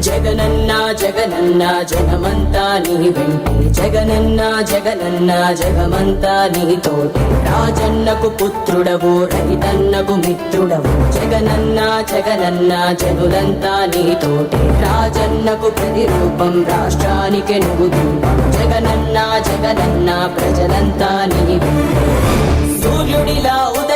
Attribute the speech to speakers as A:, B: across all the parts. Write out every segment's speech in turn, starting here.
A: జగనన్న జగనన్న జగమంతా నీ వెంటే. జగనన్న జగనన్న జగమంతా నీ తోటి. రాజన్నకు పుత్రుడవు రైతన్నకు మిత్రుడవు. జగనన్న జగనన్న జనులంతా నీ తోటి. రాజన్నకు ప్రతిరూపం రాష్ట్రానికి నువ్వు జగనన్న జగనన్న ప్రజలంతా నీ సూర్యుడిలా ఉదయం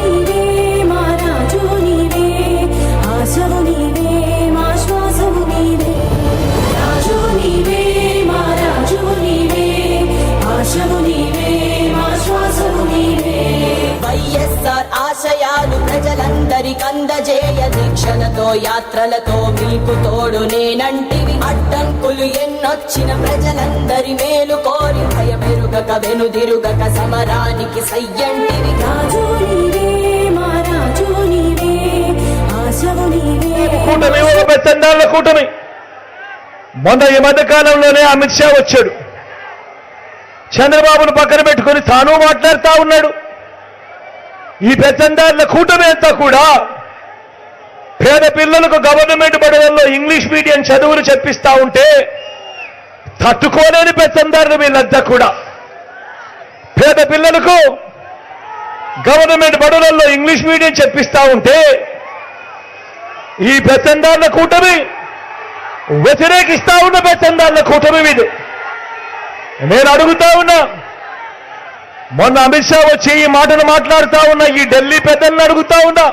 A: ప్రజలందరికందజేయ దీక్షలతో యాత్రలతో మీకు తోడు నేనంటివి. అడ్డంకులు ఎన్నొచ్చిన ప్రజలందరి మేలు కోరి భయమెరుగక వెనుదిరుగక సమరానికి సయ్యంటివి.
B: ఒక కూటమి. మొన్న ఈ మధ్య కాలంలోనే అమిత్ షా వచ్చాడు. చంద్రబాబును పక్కన పెట్టుకొని తాను మాట్లాడుతా ఉన్నాడు. ఈ పెత్తందారుల కూటమి అంతా కూడా పేద పిల్లలకు గవర్నమెంట్ బడులలో ఇంగ్లీష్ మీడియం చదువులు చెప్పిస్తా ఉంటే తట్టుకోలేని పెత్తందారులు వీళ్ళంతా కూడా. పేద పిల్లలకు గవర్నమెంట్ బడులలో ఇంగ్లీష్ మీడియం చెప్పిస్తా ఉంటే ఈ పెత్తందారుల కూటమి వ్యతిరేకిస్తా ఉన్న పెత్తందారుల కూటమి ఇది నేను అడుగుతా ఉన్నా మొన్న అమిత్ షా వచ్చి ఈ మాటలు మాట్లాడుతా ఉన్నా ఈ ఢిల్లీ పెద్దలను అడుగుతా ఉన్నా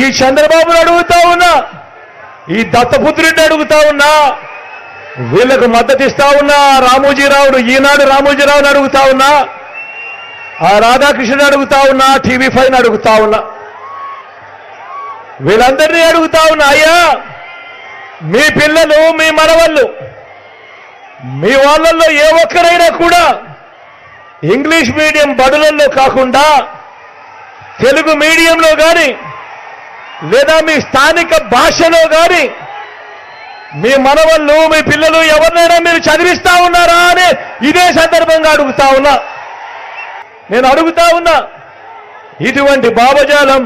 B: ఈ చంద్రబాబును అడుగుతా ఉన్నా ఈ దత్తపుత్రుడిని అడుగుతా ఉన్నా వీళ్ళకు మద్దతు ఇస్తా ఉన్నా రామోజీరావును ఈనాడు రామోజీరావును అడుగుతా ఉన్నా ఆ రాధాకృష్ణుని అడుగుతా ఉన్నా టీవీ ఫైవ్ అడుగుతా ఉన్నా. వీళ్ళందరినీ అడుగుతా ఉన్నా అయ్యా మీ పిల్లలు మీ మనవళ్ళు మీ వాళ్ళల్లో ఏ ఒక్కరైనా కూడా ఇంగ్లీష్ మీడియం బడులలో కాకుండా తెలుగు మీడియంలో కానీ లేదా మీ స్థానిక భాషలో కానీ మీ మనవళ్ళు మీ పిల్లలు ఎవరినైనా మీరు చదివిస్తా ఉన్నారా అని ఇదే సందర్భంగా అడుగుతా ఉన్నా. నేను అడుగుతా ఉన్నా ఇటువంటి భావజాలం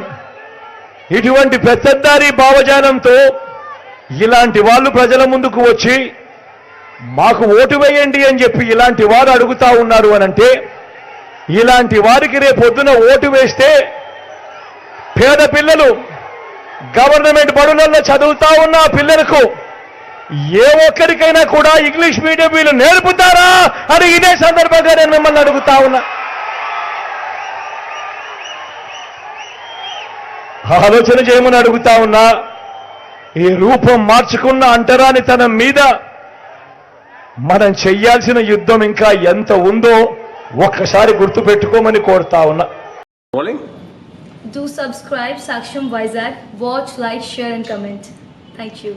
B: ఇటువంటి పెద్దదారి భావజాలంతో ఇలాంటి వాళ్ళు ప్రజల ముందుకు వచ్చి మాకు ఓటు వేయండి అని చెప్పి ఇలాంటి వారు అడుగుతా ఉన్నారు అనంటే ఇలాంటి వారికి రేపొద్దున ఓటు వేస్తే పేద పిల్లలు గవర్నమెంట్ బడులలో చదువుతా ఉన్న పిల్లలకు ఏ ఒక్కరికైనా కూడా ఇంగ్లీష్ మీడియం వీళ్ళు నేర్పుతారా అని ఇదే సందర్భంగా నేను మిమ్మల్ని అడుగుతా ఉన్నా. ఆలోచన చేయమని అడుగుతా ఉన్నా ఈ రూపం మార్చుకున్న అంటరానితనం మీద మనం చెయ్యాల్సిన యుద్ధం ఇంకా ఎంత ఉందో ఒక్కసారి గుర్తు పెట్టుకోమని కోరుతా ఉన్నా.
C: డూ సబ్స్క్రైబ్ సాక్ష్యం Vizag watch like share and comment thank you